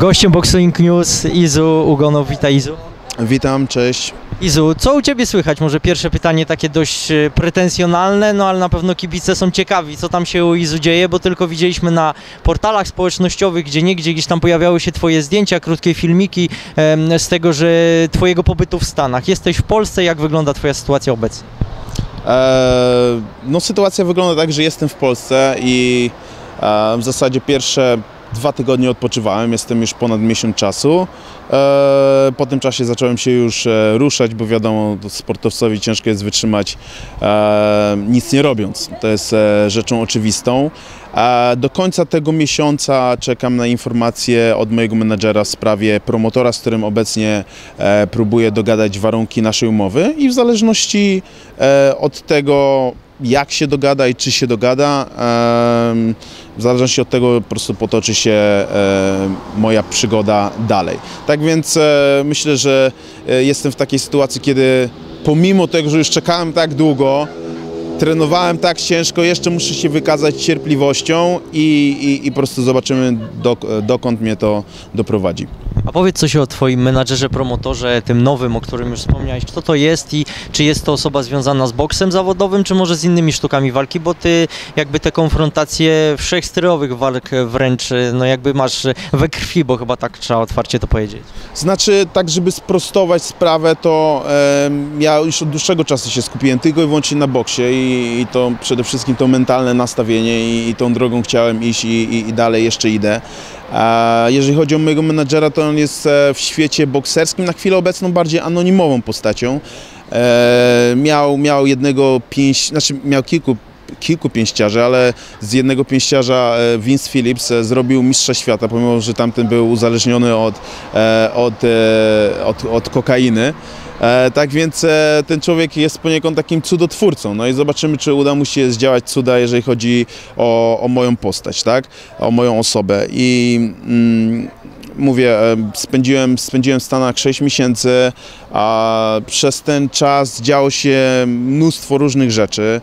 Gościem Boxing News Izu Ugonow, witaj Izu. Witam, cześć. Izu, co u Ciebie słychać? Może pierwsze pytanie takie dość e, pretensjonalne, no ale na pewno kibice są ciekawi, co tam się u Izu dzieje, bo tylko widzieliśmy na portalach społecznościowych, gdzie niegdzie gdzieś tam pojawiały się Twoje zdjęcia, krótkie filmiki em, z tego, że Twojego pobytu w Stanach. Jesteś w Polsce, jak wygląda Twoja sytuacja obecnie? E, no sytuacja wygląda tak, że jestem w Polsce i e, w zasadzie pierwsze dwa tygodnie odpoczywałem, jestem już ponad miesiąc czasu. E, po tym czasie zacząłem się już e, ruszać, bo wiadomo, to sportowcowi ciężko jest wytrzymać e, nic nie robiąc. To jest rzeczą oczywistą. Do końca tego miesiąca czekam na informacje od mojego menadżera w sprawie promotora, z którym obecnie próbuję dogadać warunki naszej umowy i w zależności od tego, jak się dogada i czy się dogada, w zależności od tego po prostu potoczy się moja przygoda dalej. Tak więc e, myślę, że e, jestem w takiej sytuacji, kiedy pomimo tego, że już czekałem tak długo, trenowałem tak ciężko, jeszcze muszę się wykazać cierpliwością i, i, i po prostu zobaczymy, dok, dokąd mnie to doprowadzi. A powiedz coś o Twoim menadżerze, promotorze, tym nowym, o którym już wspomniałeś. Kto to jest i czy jest to osoba związana z boksem zawodowym, czy może z innymi sztukami walki? Bo Ty jakby te konfrontacje wszechstylowych walk wręcz, no jakby masz we krwi, bo chyba tak trzeba otwarcie to powiedzieć. Znaczy, tak żeby sprostować sprawę, to em, ja już od dłuższego czasu się skupiłem tylko i wyłącznie na boksie i, i to przede wszystkim to mentalne nastawienie i, i tą drogą chciałem iść i, i dalej jeszcze idę. Jeżeli chodzi o mojego menadżera, to on jest e, w świecie bokserskim na chwilę obecną bardziej anonimową postacią. E, miał, miał jednego znaczy miał kilku kilku pięściarzy, ale z jednego pięściarza e, Vince Phillips zrobił mistrza świata, pomimo że tamten był uzależniony od, od, e, od, od kokainy. E, Tak więc e, ten człowiek jest poniekąd takim cudotwórcą. No i zobaczymy, czy uda mu się zdziałać cuda, jeżeli chodzi o, o moją postać, tak? O moją osobę. I mm, mówię, e, spędziłem, spędziłem w Stanach 6 miesięcy, a przez ten czas działo się mnóstwo różnych rzeczy.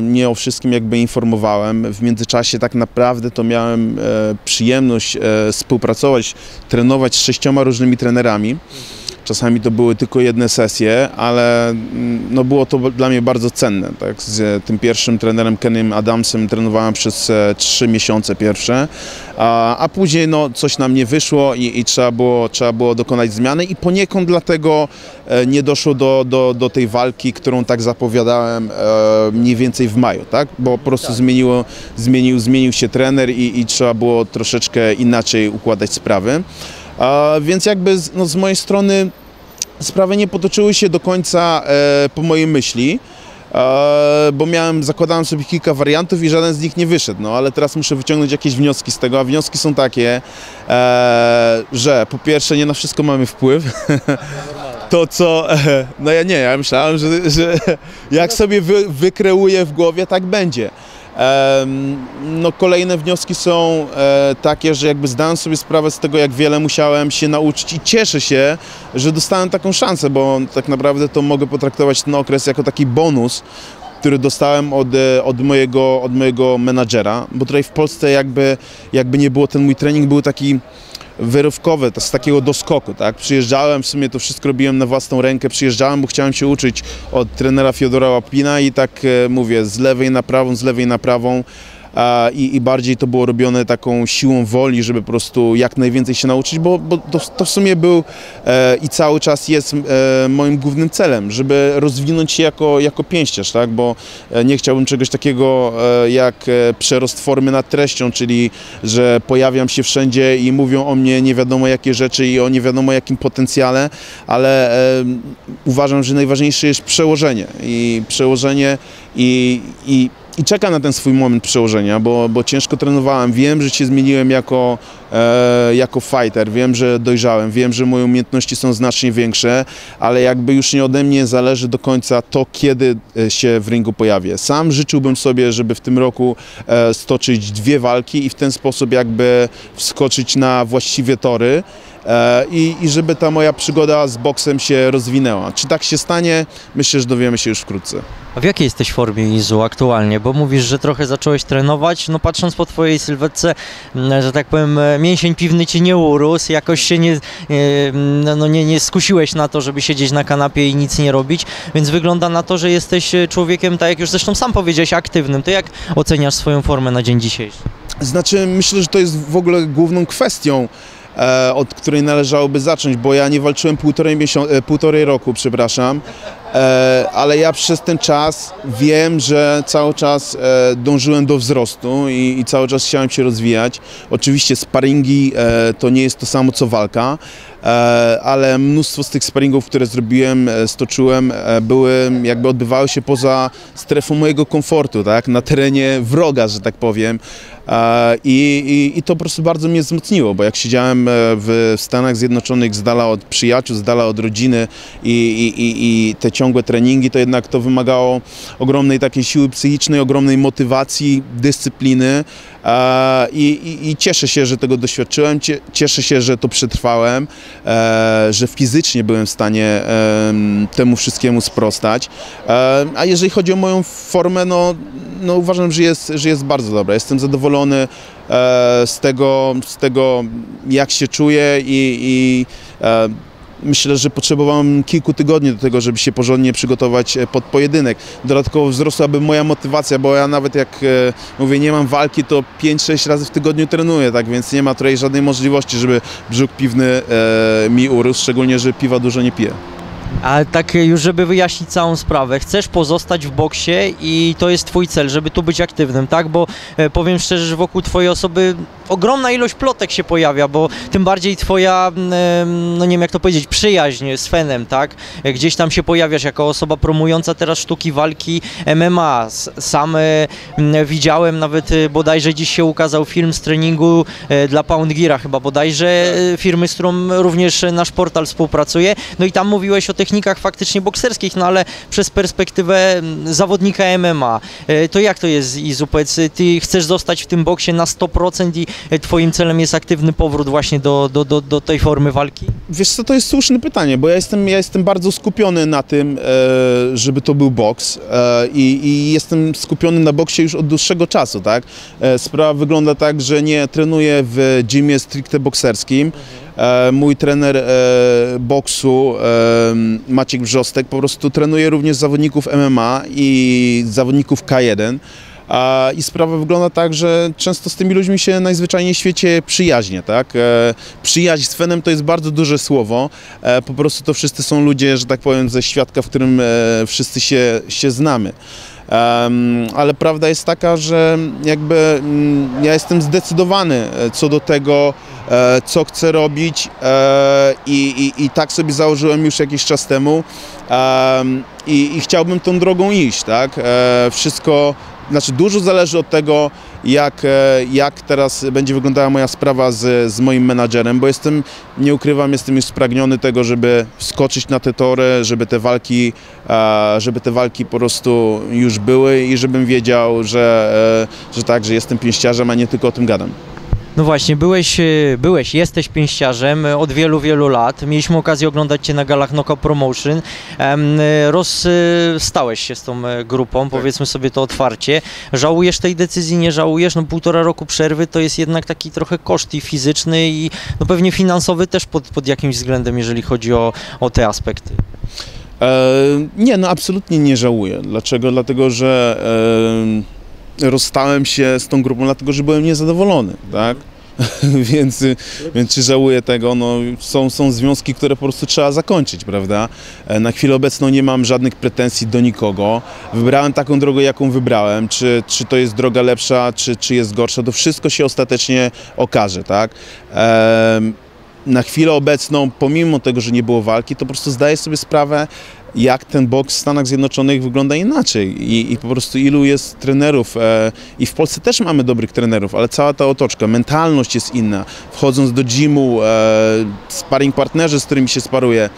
Nie o wszystkim jakby informowałem. W międzyczasie tak naprawdę to miałem przyjemność współpracować, trenować z sześcioma różnymi trenerami. Czasami to były tylko jedne sesje, ale mm, no było to dla mnie bardzo cenne. Tak? Z tym pierwszym trenerem Kenem Adamsem trenowałem przez e, trzy miesiące pierwsze, a, a później no, coś nam nie wyszło i, i trzeba, było, trzeba było dokonać zmiany i poniekąd dlatego e, nie doszło do, do, do tej walki, którą tak zapowiadałem e, mniej więcej w maju, tak? bo po prostu zmieniło, zmienił, zmienił się trener i, i trzeba było troszeczkę inaczej układać sprawy. Więc jakby z, no, z mojej strony sprawy nie potoczyły się do końca e, po mojej myśli, e, bo miałem, zakładałem sobie kilka wariantów i żaden z nich nie wyszedł, no ale teraz muszę wyciągnąć jakieś wnioski z tego, a wnioski są takie, e, że po pierwsze nie na wszystko mamy wpływ, to co, e, no ja nie, ja myślałem, że, że jak sobie wy, w głowie, tak będzie. No, kolejne wnioski są e, takie, że jakby zdałem sobie sprawę z tego, jak wiele musiałem się nauczyć i cieszę się, że dostałem taką szansę, bo tak naprawdę to mogę potraktować ten okres jako taki bonus, który dostałem od, e, od, mojego, od mojego menadżera, bo tutaj w Polsce jakby, jakby nie było, ten mój trening był taki wyrywkowy, to z takiego doskoku, tak? Przyjeżdżałem, w sumie to wszystko robiłem na własną rękę, przyjeżdżałem, bo chciałem się uczyć od trenera Fiodora Łapina i tak e, mówię, z lewej na prawą, z lewej na prawą i, i bardziej to było robione taką siłą woli, żeby po prostu jak najwięcej się nauczyć, bo, bo to, to w sumie był e, i cały czas jest e, moim głównym celem, żeby rozwinąć się jako, jako pięściarz, tak? bo e, nie chciałbym czegoś takiego jak przerost formy nad treścią, czyli że pojawiam się wszędzie i mówią o mnie nie wiadomo jakie rzeczy i o nie wiadomo jakim potencjale, ale uważam, że najważniejsze jest przełożenie i przełożenie i, i i czekam na ten swój moment przełożenia, bo, bo ciężko trenowałem. Wiem, że się zmieniłem jako, e, jako fighter, wiem, że dojrzałem, wiem, że moje umiejętności są znacznie większe, ale jakby już nie ode mnie zależy do końca to, kiedy e, się w ringu pojawię. Sam życzyłbym sobie, żeby w tym roku e, stoczyć dwie walki i w ten sposób jakby wskoczyć na właściwe tory. E, I, I żeby ta moja przygoda z boksem się rozwinęła. Czy tak się stanie? Myślę, że dowiemy się już wkrótce. A w jakiej jesteś formie Izu aktualnie? Bo mówisz, że trochę zacząłeś trenować, no patrząc po twojej sylwetce, mm, że tak powiem, e, mięsień piwny ci nie urósł, jakoś się nie, e, no, no nie, nie skusiłeś na to, żeby siedzieć na kanapie i nic nie robić, więc wygląda na to, że jesteś e, człowiekiem, tak jak już zresztą sam powiedziałeś, aktywnym. To jak oceniasz swoją formę na dzień dzisiejszy? Znaczy, myślę, że to jest w ogóle główną kwestią, od której należałoby zacząć, bo ja nie walczyłem półtorej, miesią- półtorej roku, przepraszam, ale ja przez ten czas wiem, że cały czas e, dążyłem do wzrostu i, i cały czas chciałem się rozwijać. Oczywiście sparingi e, to nie jest to samo co walka, e, ale mnóstwo z tych sparingów, które zrobiłem, e, stoczyłem, e, były, jakby odbywały się poza strefą mojego komfortu, tak, na terenie wroga, że tak powiem. E, I, i, I to po prostu bardzo mnie wzmocniło, bo jak siedziałem e, w Stanach Zjednoczonych z dala od przyjaciół, z dala od rodziny i, i, te ciągłe treningi, to jednak to wymagało ogromnej takiej siły psychicznej, ogromnej motywacji, dyscypliny. E, I, i, I cieszę się, że tego doświadczyłem, cie- cieszę się, że to przetrwałem, e, że fizycznie byłem w stanie em, temu wszystkiemu sprostać. E, a jeżeli chodzi o moją formę, no, no uważam, że jest, że jest bardzo dobra. Jestem zadowolony z, tego, z tego, jak się czuję i, i myślę, że potrzebowałem kilku tygodni do tego, żeby się porządnie przygotować e, pod pojedynek. Dodatkowo wzrosłaby moja motywacja, bo ja nawet jak e, mówię, nie mam walki, to 5-6 razy w tygodniu trenuję, tak więc nie ma tutaj żadnej możliwości, żeby brzuch piwny e, mi urósł, szczególnie, że piwa dużo nie piję. Ale tak już, żeby wyjaśnić całą sprawę, chcesz pozostać w boksie i to jest twój cel, żeby tu być aktywnym, tak? Bo powiem szczerze, że wokół twojej osoby ogromna ilość plotek się pojawia, bo tym bardziej twoja, mm, no nie wiem jak to powiedzieć, przyjaźń z Fenem, tak? Gdzieś tam się pojawiasz jako osoba promująca teraz sztuki walki MMA. Sam e, widziałem nawet e, bodajże dziś się ukazał film z treningu e, dla Pound Geara chyba bodajże, firmy, z którą również nasz portal współpracuje. No i tam mówiłeś o technikach faktycznie bokserskich, no ale przez perspektywę zawodnika MMA. To jak to jest Izu? Powiedz, ty chcesz zostać w tym boksie na 100% i twoim celem jest aktywny powrót właśnie do, do, do, do tej formy walki? Wiesz co, to jest słuszne pytanie, bo ja jestem, ja jestem bardzo skupiony na tym, e, żeby to był boks e, i, i jestem skupiony na boksie już od dłuższego czasu, tak? E, sprawa wygląda tak, że nie trenuję w gymie stricte bokserskim. E, mój trener e, boksu, e, Maciek Brzostek, po prostu trenuje również zawodników MMA i zawodników K1. I sprawa wygląda tak, że często z tymi ludźmi się najzwyczajniej w świecie przyjaźnie, tak? E, przyjaźń z Fenem to jest bardzo duże słowo. E, po prostu to wszyscy są ludzie, że tak powiem, ze świadka, w którym e, wszyscy się, się znamy. Em, ale prawda jest taka, że jakby mm, ja jestem zdecydowany e, co do tego, e, co chcę robić e, i, i, tak sobie założyłem już jakiś czas temu Em, i, i chciałbym tą drogą iść, tak? E, wszystko, znaczy dużo zależy od tego, jak, e, jak teraz będzie wyglądała moja sprawa z, z moim menadżerem, bo jestem, nie ukrywam, jestem już spragniony tego, żeby wskoczyć na te tory, żeby te walki, e, żeby te walki po prostu już były i żebym wiedział, że, e, że tak, że jestem pięściarzem, a nie tylko o tym gadam. No właśnie, byłeś, e, byłeś, jesteś pięściarzem e, od wielu, wielu lat. Mieliśmy okazję oglądać Cię na galach Knockout Promotion. E, Rozstałeś się z tą grupą, powiedzmy sobie to otwarcie. Żałujesz tej decyzji, nie żałujesz? No półtora roku przerwy to jest jednak taki trochę koszt i fizyczny i no pewnie finansowy też pod, pod jakimś względem, jeżeli chodzi o, o te aspekty. E, nie, no absolutnie nie żałuję. Dlaczego? Dlatego, że e, rozstałem się z tą grupą, dlatego, że byłem niezadowolony, tak? więc, więc czy żałuję tego? No, są, są związki, które po prostu trzeba zakończyć, prawda? E, Na chwilę obecną nie mam żadnych pretensji do nikogo. Wybrałem taką drogę, jaką wybrałem. Czy, czy to jest droga lepsza, czy, czy jest gorsza, to wszystko się ostatecznie okaże, tak? Em, na chwilę obecną, pomimo tego, że nie było walki, to po prostu zdaję sobie sprawę, jak ten boks w Stanach Zjednoczonych wygląda inaczej i, i po prostu ilu jest trenerów. E, I w Polsce też mamy dobrych trenerów, ale cała ta otoczka, mentalność jest inna. Wchodząc do gymu, e, sparring partnerzy, z którymi się sparuję,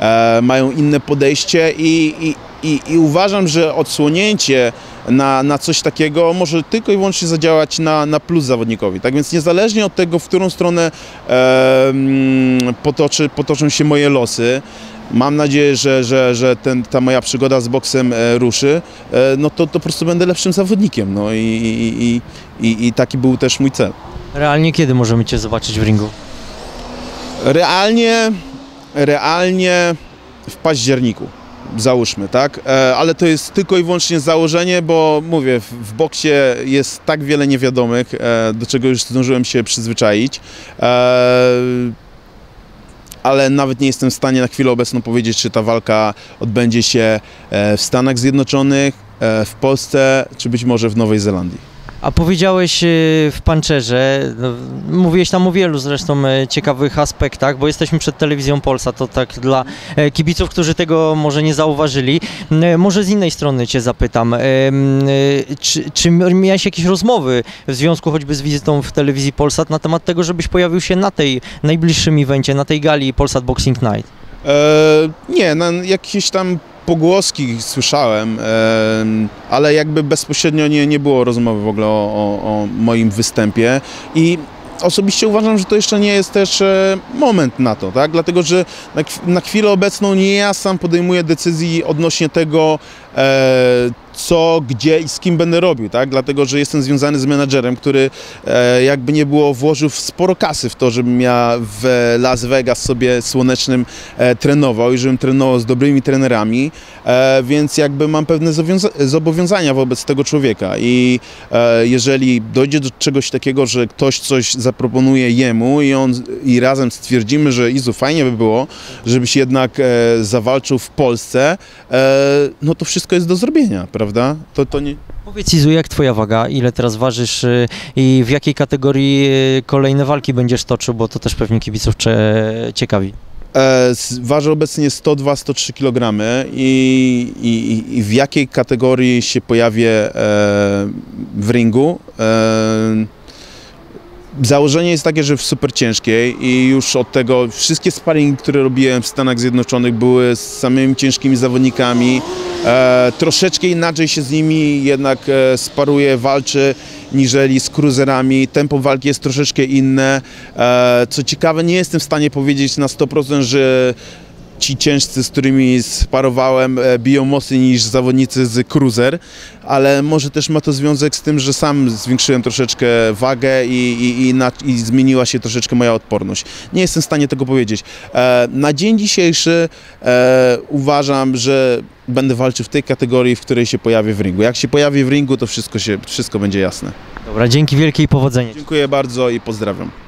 e, mają inne podejście i, i, i, i uważam, że odsłonięcie na, na coś takiego może tylko i wyłącznie zadziałać na, na plus zawodnikowi. Tak więc niezależnie od tego, w którą stronę e, potoczy, potoczą się moje losy, mam nadzieję, że, że, że ten, ta moja przygoda z boksem e, ruszy, e, no to, to po prostu będę lepszym zawodnikiem. No i, i, i, i, taki był też mój cel. Realnie kiedy możemy Cię zobaczyć w ringu? Realnie, realnie w październiku. Załóżmy, tak? E, Ale to jest tylko i wyłącznie założenie, bo mówię, w, boksie jest tak wiele niewiadomych, do czego już zdążyłem się przyzwyczaić. Ale nawet nie jestem w stanie na chwilę obecną powiedzieć, czy ta walka odbędzie się e, w Stanach Zjednoczonych, e, w Polsce, czy być może w Nowej Zelandii. A powiedziałeś y, w Panczerze, no, mówiłeś tam o wielu zresztą e, ciekawych aspektach, bo jesteśmy przed telewizją Polsa, to tak dla e, kibiców, którzy tego może nie zauważyli. E, Może z innej strony Cię zapytam, czy, czy miałeś jakieś rozmowy w związku choćby z wizytą w telewizji Polsat na temat tego, żebyś pojawił się na tej najbliższym evencie, na tej gali Polsat Boxing Night? E, nie, no, jakieś tam pogłoski słyszałem, ale jakby bezpośrednio nie, nie było rozmowy w ogóle o, o, o moim występie i osobiście uważam, że to jeszcze nie jest też e, moment na to, tak? Dlatego, że na chwilę obecną nie ja sam podejmuję decyzji odnośnie tego, e, co, gdzie i z kim będę robił, tak? Dlatego, że jestem związany z menadżerem, który e, jakby nie było włożył sporo kasy w to, żebym ja w Las Vegas sobie słonecznym e, trenował i żebym trenował z dobrymi trenerami, e, więc jakby mam pewne zobowiązania wobec tego człowieka i jeżeli dojdzie do czegoś takiego, że ktoś coś zaproponuje jemu i on i razem stwierdzimy, że Izu fajnie by było, żebyś jednak zawalczył w Polsce, no to wszystko jest do zrobienia, prawda? To, to nie... Powiedz Izu, jak Twoja waga, ile teraz ważysz y, i w jakiej kategorii y, kolejne walki będziesz toczył, bo to też pewnie kibiców ciekawi. E, Ważę obecnie 102-103 kg i, i, i w jakiej kategorii się pojawię e, w ringu. E, założenie jest takie, że w super ciężkiej i już od tego wszystkie sparingi, które robiłem w Stanach Zjednoczonych były z samymi ciężkimi zawodnikami. E, troszeczkę inaczej się z nimi jednak e, sparuje, walczy niżeli z cruiserami. Tempo walki jest troszeczkę inne. E, co ciekawe, nie jestem w stanie powiedzieć na 100%, że ci ciężcy, z którymi sparowałem, e, biją mocniej niż zawodnicy z cruiser, ale może też ma to związek z tym, że sam zwiększyłem troszeczkę wagę i, i, i, na, i zmieniła się troszeczkę moja odporność. Nie jestem w stanie tego powiedzieć. E, na dzień dzisiejszy e, uważam, że będę walczył w tej kategorii, w której się pojawię w ringu. Jak się pojawię w ringu, to wszystko, się, wszystko będzie jasne. Dobra, dzięki wielkie i powodzenia. Dziękuję bardzo i pozdrawiam.